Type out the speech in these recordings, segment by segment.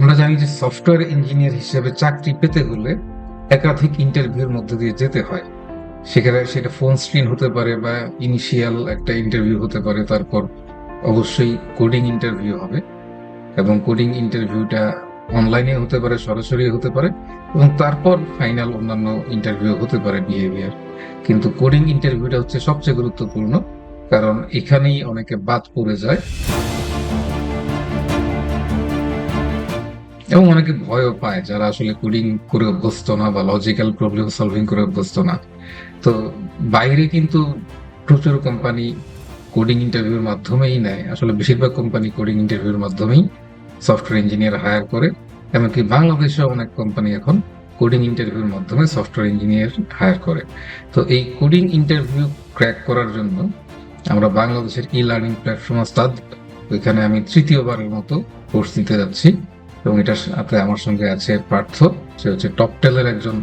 আমরা জানি যে সফটওয়্যার ইঞ্জিনিয়ার হিসেবে চাকরি পেতে হলে একাধিক ইন্টারভিউর মধ্যে দিয়ে যেতে হয়। সেখানে সেটা ফোন স্ক্রিন হতে পারে বা ইনিশিয়াল একটা ইন্টারভিউ হতে পারে, তারপর অবশ্যই কোডিং ইন্টারভিউ হবে এবং কোডিং ইন্টারভিউটা অনলাইনে হতে পারে, সরাসরি হতে পারে এবং তারপর ফাইনাল অন্যান্য ইন্টারভিউ হতে পারে বিহেভিয়ার কিন্তু কোডিং ইন্টারভিউটা হচ্ছে সবচেয়ে গুরুত্বপূর্ণ, কারণ এখানেই অনেকে বাদ পড়ে যায়। এবং অনেকে ভয়ও পায় যারা আসলে কোডিং করে অভ্যস্ত না বা লজিক্যাল প্রবলেম সলভিং করে অভ্যস্ত না। তো বাইরে কিন্তু প্রচুর কোম্পানি কোডিং ইন্টারভিউর মাধ্যমেই নেয়। আসলে বেশিরভাগ কোম্পানি কোডিং ইন্টারভিউর মাধ্যমেই সফটওয়্যার ইঞ্জিনিয়ার হায়ার করে। এমনকি বাংলাদেশে অনেক কোম্পানি এখন কোডিং ইন্টারভিউর মাধ্যমে সফটওয়্যার ইঞ্জিনিয়ার হায়ার করে। তো এই কোডিং ইন্টারভিউ ক্র্যাক করার জন্য আমরা বাংলাদেশের ই লার্নিং প্ল্যাটফর্ম আস্তাদ ওইখানে আমি তৃতীয়বারের মতো কোর্স দিতে যাচ্ছি। এবং এটার সাথে আমার সঙ্গে আছে পার্থ। সে হচ্ছে টপ টেলের একজন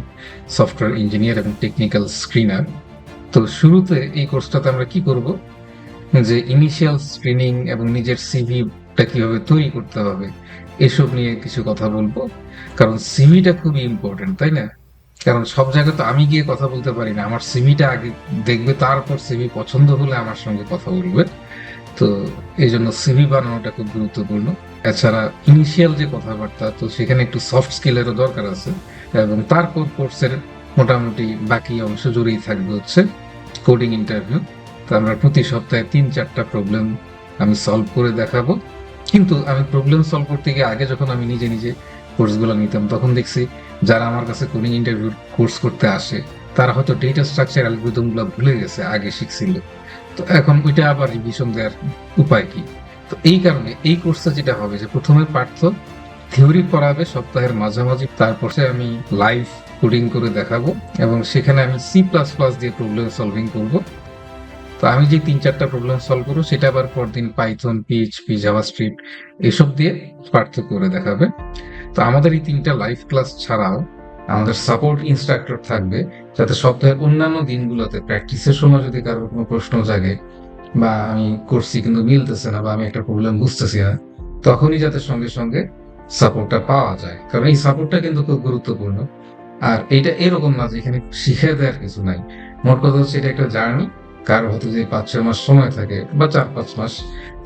সফটওয়্যার ইঞ্জিনিয়ার এবং টেকনিক্যাল স্ক্রিনার তো শুরুতে এই কোর্সটাতে আমরা কি করব? যে ইনিশিয়াল স্ক্রিনিং এবং নিজের সিভিটা কীভাবে তৈরি করতে হবে, এসব নিয়ে কিছু কথা বলব। কারণ সিভিটা খুবই ইম্পর্টেন্ট তাই না? কারণ সব জায়গায় তো আমি গিয়ে কথা বলতে পারি না। আমার সিভিটা আগে দেখবে, তারপর সিভি পছন্দ হলে আমার সঙ্গে কথা বলবে। তো এই জন্য সিভি বানানোটা খুব গুরুত্বপূর্ণ। এছাড়া ইনিশিয়াল যে কথাবার্তা, তো সেখানে একটু সফট স্কিলেরও দরকার আছে। এবং তারপর কোর্সের মোটামুটি বাকি অংশ জুড়েই থাকবে হচ্ছে কোডিং ইন্টারভিউ তো আমরা প্রতি সপ্তাহে তিন চারটা প্রবলেম আমি সলভ করে দেখাবো। কিন্তু আমি প্রবলেম সলভ করতে গিয়ে আগে যখন আমি নিজে নিজে কোর্সগুলো নিতাম, তখন দেখছি যারা আমার কাছে কোডিং ইন্টারভিউ কোর্স করতে আসে, তারা হয়তো ডেটা স্ট্রাকচার অ্যালগোরিদমগুলো ভুলে গেছে, আগে শিখছিল। তো এখন ওইটা আবার রিভিশন দেওয়ার উপায় কি? তো এই কারণে এই কোর্সটা যেটা হবে যে প্রথমে পার্থ থিওরি পড়াবে, সপ্তাহের মাঝামাঝি, তারপর সে আমি লাইভ কোডিং করে দেখাবো এবং সেখানে আমি সি প্লাস প্লাস দিয়ে প্রবলেম সলভিং করব। তো আমি যে তিন চারটা প্রবলেম সলভ করব, সেটা আবার পরদিন পাইথন পিএইচপি জাভাস্ক্রিপ্ট এসব দিয়ে পার্থ করে দেখাবে। তো আমাদের এই তিনটা লাইভ ক্লাস ছাড়াও আমাদের সাপোর্ট ইনস্ট্রাক্টর থাকবে, যাতে সপ্তাহের অন্যান্য দিনগুলোতে প্র্যাকটিসের সময় যদি কারোর কোনো প্রশ্ন জাগে বা আমি করছি কিন্তু মিলতেছে না বা আমি একটা প্রবলেম বুঝতেছি না, তখনই যাতে সঙ্গে সঙ্গে সাপোর্টটা পাওয়া যায়। কারণ এই সাপোর্টটা কিন্তু খুব গুরুত্বপূর্ণ। আর এটা এরকম না যে এখানে শিখে দেওয়ার কিছু নাই। মোট কথা হচ্ছে এটা একটা জার্নি। কারও হয়তো যে পাঁচ ছয় মাস সময় থাকে বা চার পাঁচ মাস,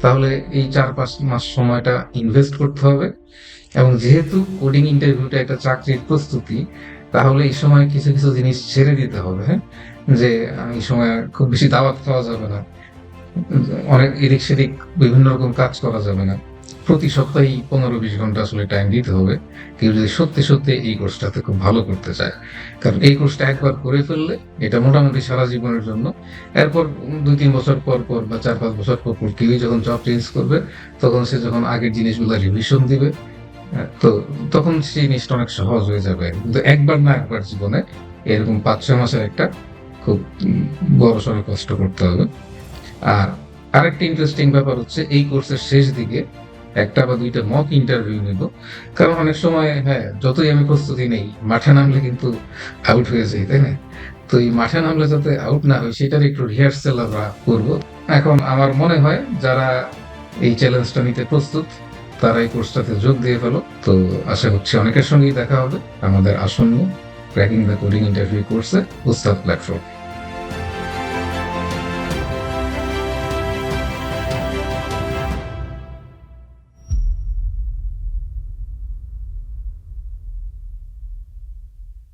তাহলে এই চার পাঁচ মাস সময়টা ইনভেস্ট করতে হবে। এবং যেহেতু কোডিং ইন্টারভিউটা একটা চাকরির প্রস্তুতি, তাহলে এই সময় কিছু কিছু জিনিস ছেড়ে দিতে হবে হ্যাঁ? যে এই সময় খুব বেশি দাওয়াত খাওয়া যাবে না। অনেক এদিক সেদিক বিভিন্ন রকম কাজ করা যাবে না। প্রতি সপ্তাহেই পনেরো বিশ ঘণ্টা আসলে টাইম দিতে হবে। কেউ যদি সত্যি সত্যি এই কোর্সটাতে খুব ভালো করতে চায়। কারণ এই কোর্সটা একবার করে ফেললে এটা মোটামুটি সারা জীবনের জন্য। এরপর দুই তিন বছর পর পর বা চার পাঁচ বছর পর পর কেউই যখন জব চেঞ্জ করবে তখন সে যখন আগের জিনিসগুলো রিভিশন দিবে তো তখন সেই জিনিসটা অনেক সহজ হয়ে যাবে। কিন্তু একবার না একবার জীবনে এরকম পাঁচ ছয় মাসের একটা খুব উম, বড় সড়ো কষ্ট করতে হবে। আর আরেকটা ইন্টারেস্টিং ব্যাপার হচ্ছে এই কোর্সের শেষ দিকে একটা বা দুইটা মক ইন্টারভিউ নিব। কারণ অনেক সময় হ্যাঁ যতই আমি প্রস্তুতি নেই, মাঠে নামলে কিন্তু আউট হয়ে যাই, তাই না? তো এই মাঠে নামলে যাতে আউট না হয়, সেটার একটু রিহার্সেল আমরা করব। এখন আমার মনে হয় যারা এই চ্যালেঞ্জটা নিতে প্রস্তুত, তারা এই কোর্সটাতে যোগ দিয়ে ফেলো। তো আশা করছি অনেকের সঙ্গেই দেখা হবে। আমাদের আসন্ন ক্র্যাকিং দ্য কোডিং ইন্টারভিউ কোর্সে উস্তাদ প্ল্যাটফর্ম